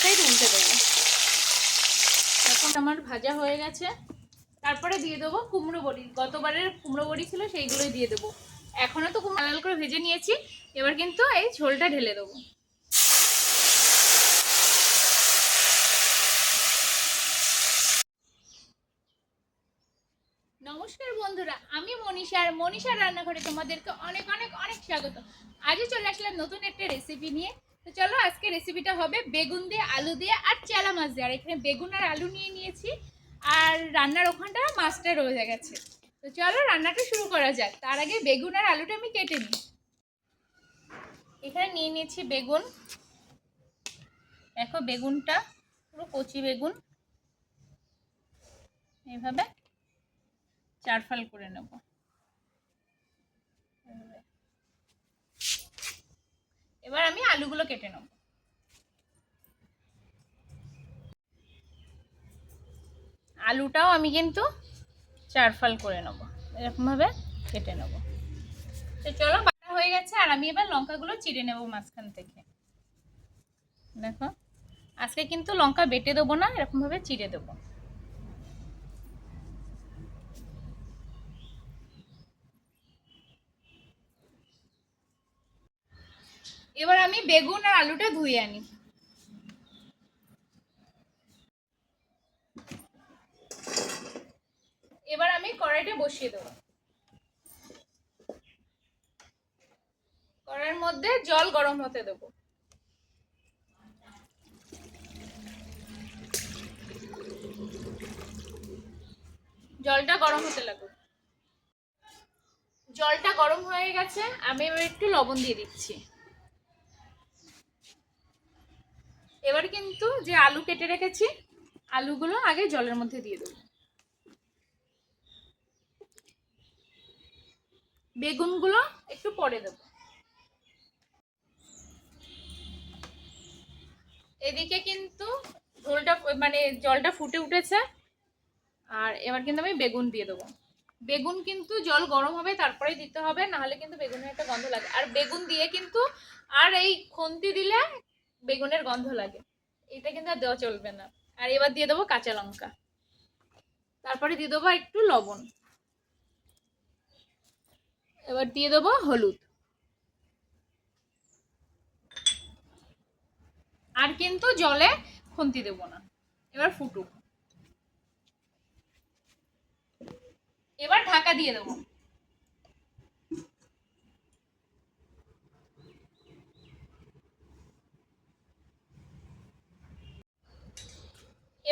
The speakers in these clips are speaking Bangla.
সাইড উল্টে দেবো। এখন আমার ভাজা হয়ে গেছে। তারপরে দিয়ে দেবো কুমড়ো বড়ি। গতবারের কুমড়ো বড়ি ছিল সেইগুলোই দিয়ে দেবো। এখনও তো কুমড়ো লাল করে ভেজে নিয়েছি। এবার কিন্তু এই ঝোলটা ঢেলে দেবো। নমস্কার বন্ধুরা, আমি মনীষা আর মনীষার রান্নাঘরে তোমাদেরকে অনেক অনেক অনেক স্বাগত। আজও চলে আসলাম নতুন একটা রেসিপি নিয়ে। তো চলো আজকে রেসিপিটা হবে বেগুন দিয়ে আলু দিয়ে আর চেলা মাছ দিয়ে। আর এখানে বেগুন আর আলু নিয়ে নিয়েছি। আর রান্নার ওখানটা মাছটা রয়ে গেছে। তো চলো রান্নাটা শুরু করা যাক। তার আগে বেগুন আর আলুটা আমি কেটে নিই। এখানে নিয়ে নিয়েছি বেগুন। দেখো বেগুনটা পুরো কচি বেগুন। এইভাবে চারফাল করে নেব এবার আমি আলুগুলো কেটে নেব। আলুটাও আমি কিন্তু চার ফাল করে নেব। এরকমভাবে কেটে নেব। তো চলো, বাটা হয়ে গেছে, আর আমি এবার লঙ্কাগুলো চিড়ে নেব মাঝখান থেকে। দেখো, আজকে কিন্তু লঙ্কা বেটে দেবো না, এরকমভাবে চিড়ে দেবো। এবার আমি বেগুন আর আলুটা ধুয়ে আনি। এবার আমি কড়াইটা বসিয়ে দেবো। কড়াইয়ের মধ্যে জল গরম হতে দেবো। জলটা গরম হতে লাগুক। জলটা গরম হয়ে গেছে, আমি এবার একটু লবণ দিয়ে দিচ্ছি। এবার কিন্তু যে আলু কেটে রেখেছি, আলুগুলো আগে জলের মধ্যে দিয়ে দেবো। বেগুনগুলো একটু পরে দেব। এদিকে কিন্তু ঝোলটা মানে জলটা ফুটে উঠেছে, আর এবার কিন্তু আমি বেগুন দিয়ে দেবো। বেগুন কিন্তু জল গরম হবে তারপরে দিতে হবে, নাহলে কিন্তু বেগুনের একটা গন্ধ লাগে। আর বেগুন দিয়ে কিন্তু, আর এই খুন্তি দিলে বেগুনের গন্ধ লাগে। এটা কিন্তু আর দেওয়া চলবে না। আর এবার দিয়ে দেবো কাঁচা লঙ্কা। তারপরে দিয়ে দেবো একটু লবণ। এবার দিয়ে দেবো হলুদ। আর কিন্তু জলে খুন্তি দেবো না। এবার ফুটুক। এবার ঢাকা দিয়ে দেবো।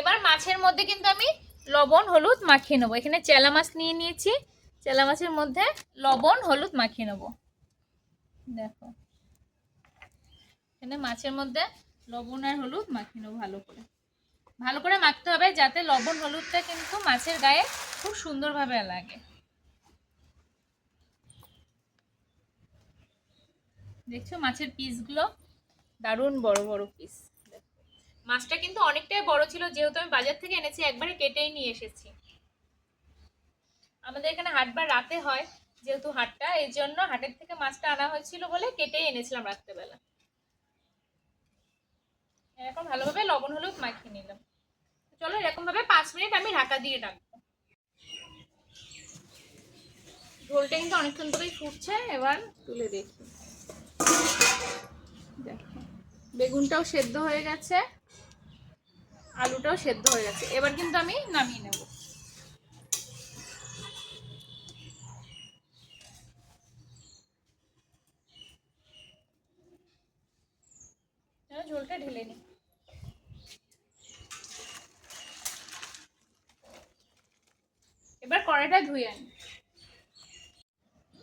এবার মাছের মধ্যে কিন্তু আমি লবণ, হলুদ মাখিয়ে নেব। এখানে চেলা মাছ নিয়ে নিয়েছি। চেলা মাছের মধ্যে লবণ, হলুদ মাখিয়ে নেব। দেখো। এখানে মাছের মধ্যে লবণ আর হলুদ মাখিয়ে নেব ভালো করে। ভালো করে মাখতে হবে যাতে লবণ, হলুদটা কিন্তু মাছের গায়ে খুব সুন্দরভাবে লাগে। দেখছ মাছের পিসগুলো দারুণ বড় বড় পিস মাছটা কিন্তু অনেকটাই বড় ছিল, যেহেতু আমি বাজার থেকে এনেছি, একবারে কেটেই নিয়ে এসেছি। আমাদের এখানে হাটবার রাতে হয়, যেহেতু হাটটা, এই জন্য হাটের থেকে মাছটা আনা হয়েছিল বলে কেটেই এনেছিলাম রাত্রেবেলা। এরকম ভালোভাবে লবণ, হলুদ মাখিয়ে নিলাম। চলো এরকম ভাবে পাঁচ মিনিট আমি ঢাকা দিয়ে রাখব। ঝোলটা কিন্তু অনেকক্ষণ ধরেই ফুটছে, এবার তুলে দেখি। দেখো, বেগুনটাও সেদ্ধ হয়ে গেছে। আলুটাও সেদ্ধ হয়ে গেছে। এবার কিন্তু আমি নামিয়ে নেব। ঝোলটা ঢেলে নিই এবার কড়াইটা ধুয়ে আনি।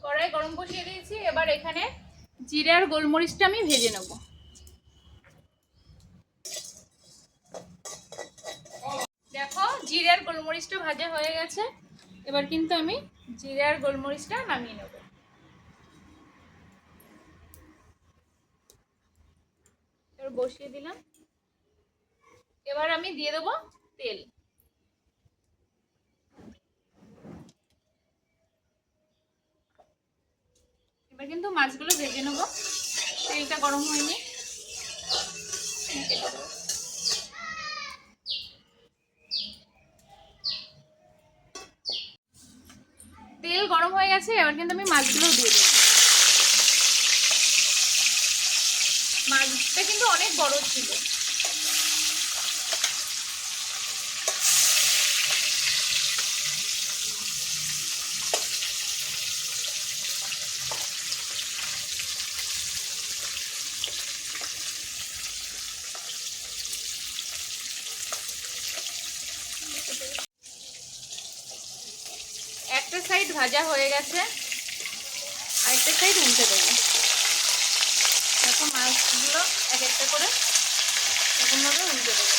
কড়াই গরম বসিয়ে দিয়েছি। এবার এখানে জিরে আর গোলমরিচটা আমি ভেজে নেব দেখো জিরে আর গোলমরিচটা ভাজা হয়ে গেছে। এবার কিন্তু আমি জিরে আর গোলমরিচটা নামিয়ে নেব। বসিয়ে দিলাম। এবার আমি দিয়ে দেবো তেল। এবার কিন্তু মাছগুলো ভেজে নেব। তেলটা গরম হয়নি। গেছে এবার কিন্তু আমি মাছগুলো দিয়ে দেবো। মাছটা কিন্তু অনেক বড় ছিল। একটা সাইড ভাজা হয়ে গেছে, আরেকটা সাইড উল্টে দেবো। দেখো মাছগুলো এক একটা করে এরকমভাবে উল্টে দেবো।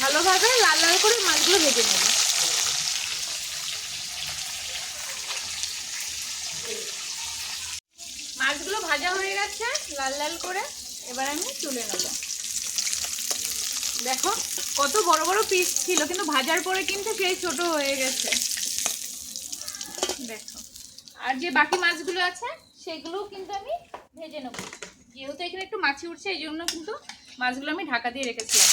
ভালোভাবে লাল লাল করে মাছগুলো ভেজে নেব। মাছগুলো ভাজা হয়ে গেছে, লাল লাল করে এবার আমি তুলে নেব। দেখো, কত বড় বড় পিস ছিল, কিন্তু ভাজার পরে কিন্তু সেই ছোট হয়ে গেছে। দেখো। আর যে বাকি মাছগুলো আছে, সেগুলোও কিন্তু আমি ভেজে নেব। যেহেতু এখানে একটু মাছি উঠছে, এই জন্য কিন্তু মাছগুলো আমি ঢাকা দিয়ে রেখেছিলাম।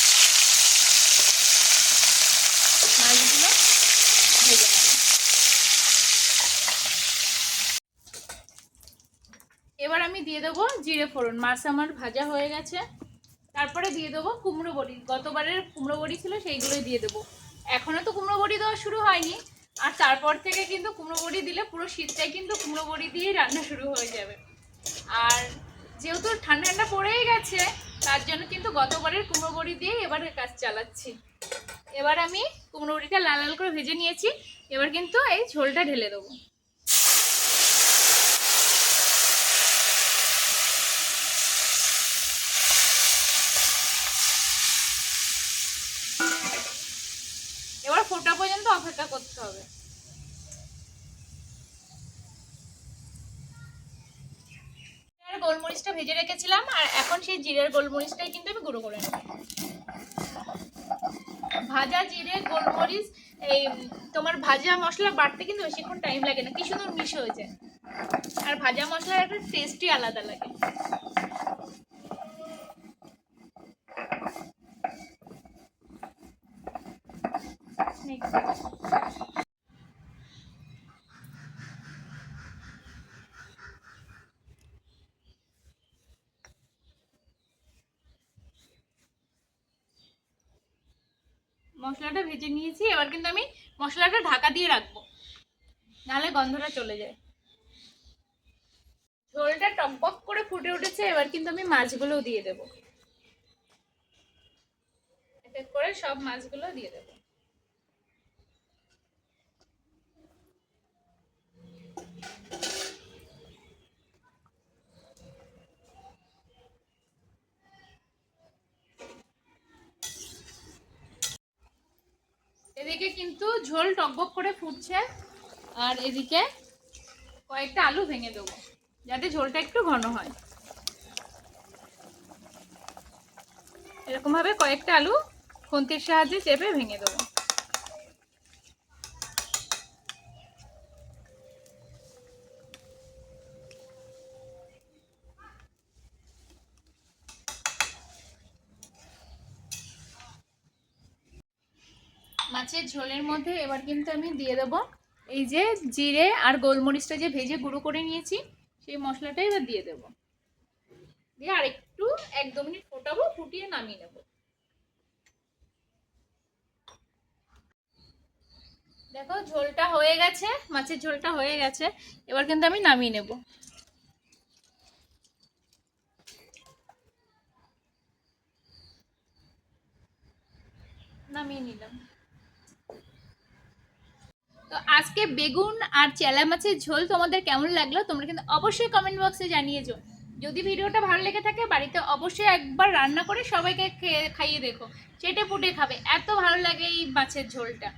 মাছগুলো ভেজে এবার আমি দিয়ে দেবো জিরে ফোড়ন। মাছ আমার ভাজা হয়ে গেছে। তারপরে দিয়ে দেবো কুমড়ো বড়ি। গতবারের কুমড়ো বড়ি ছিল সেইগুলোই দিয়ে দেবো। এখনও তো কুমড়ো বড়ি দেওয়া শুরু হয়নি। আর তারপর থেকে কিন্তু কুমড়ো বড়ি দিলে পুরো শীতটাই কিন্তু কুমড়ো বড়ি দিয়েই রান্না শুরু হয়ে যাবে। আর যেহেতু ঠান্ডা ঠান্ডা পড়েই গেছে, তার জন্য কিন্তু গতবারের কুমড়ো বড়ি দিয়ে এবার কাজ চালাচ্ছি। এবার আমি কুমড়ো বড়িটা লাল লাল করে ভেজে নিয়েছি। এবার কিন্তু এই ঝোলটা ঢেলে দেবো এবার ফোটা পর্যন্ত অপেক্ষা করতে হবে। গোলমরিচটা ভেজে রেখেছিলাম, আর এখন সেই জিরের গোলমরিচটাই কিন্তু আমি গুঁড়ো করে ভাজা জিরে গোলমরিচ, এই তোমার ভাজা মশলা বাড়তে কিন্তু বেশিক্ষণ টাইম লাগে না, কি সুন্দর মিশে হয়ে যায় আর ভাজা মশলার একটা টেস্টই আলাদা লাগে। মশলাটা ভেজে নিয়েছি, এবার কিন্তু আমি মশলাটা ঢাকা দিয়ে রাখব। নাহলে গন্ধটা চলে যায়। ঝোলটা টকবক করে ফুটে উঠেছে, এবার কিন্তু আমি মাছগুলো দিয়ে দেবো। করে সব মাছগুলো দিয়ে দেবো। এদিকে কিন্তু ঝোল টকবক করে ফুটছে। আর এদিকে কয়েকটা আলু ভেঙে দেবো, যাতে ঝোলটা একটু ঘন হয়। এরকমভাবে কয়েকটা আলু খন্তির সাহায্যে চেপে ভেঙে দেবো। মাছের ঝোলের মধ্যে, এবার কিন্তু আমি দিয়ে দেবো এই যে জিরে আর গোলমরিচটা যে ভেজে গুঁড়ো করে নিয়েছি, সেই মশলাটা এবার দিয়ে দেবো। দিয়ে আর একটু এক দু মিনিট ফোটাবো, ফুটিয়ে নামিয়ে নেব। দেখো, ঝোলটা হয়ে গেছে, মাছের ঝোলটা হয়ে গেছে, এবার কিন্তু আমি নামিয়ে নেব। নামিয়ে নিলাম। আজকে বেগুন আর চেলা মাছের ঝোল তোমাদের কেমন লাগল, তোমরা কিন্তু অবশ্যই কমেন্ট বক্সে জানিয়েছো যদি ভিডিওটা ভালো লেগে থাকে, বাড়িতে অবশ্যই একবার রান্না করে সবাইকে খাইয়ে দেখো। চেটে পুটে খাবে, এত ভালো লাগে এই মাছের ঝোলটা।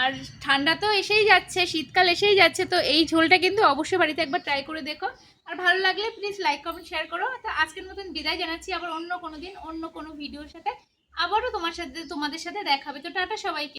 আর ঠান্ডা তো এসেই যাচ্ছে, শীতকাল এসেই যাচ্ছে, তো এই ঝোলটা কিন্তু অবশ্যই বাড়িতে একবার ট্রাই করে দেখো। আর ভালো লাগলে প্লিজ লাইক কমেন্ট শেয়ার করো। তো আজকের মতন বিদায় জানাচ্ছি, আবার অন্য কোনো দিন, অন্য কোনো ভিডিওর সাথে আবারও তোমার সাথে, তোমাদের সাথে দেখাবে তো টাটা সবাইকে।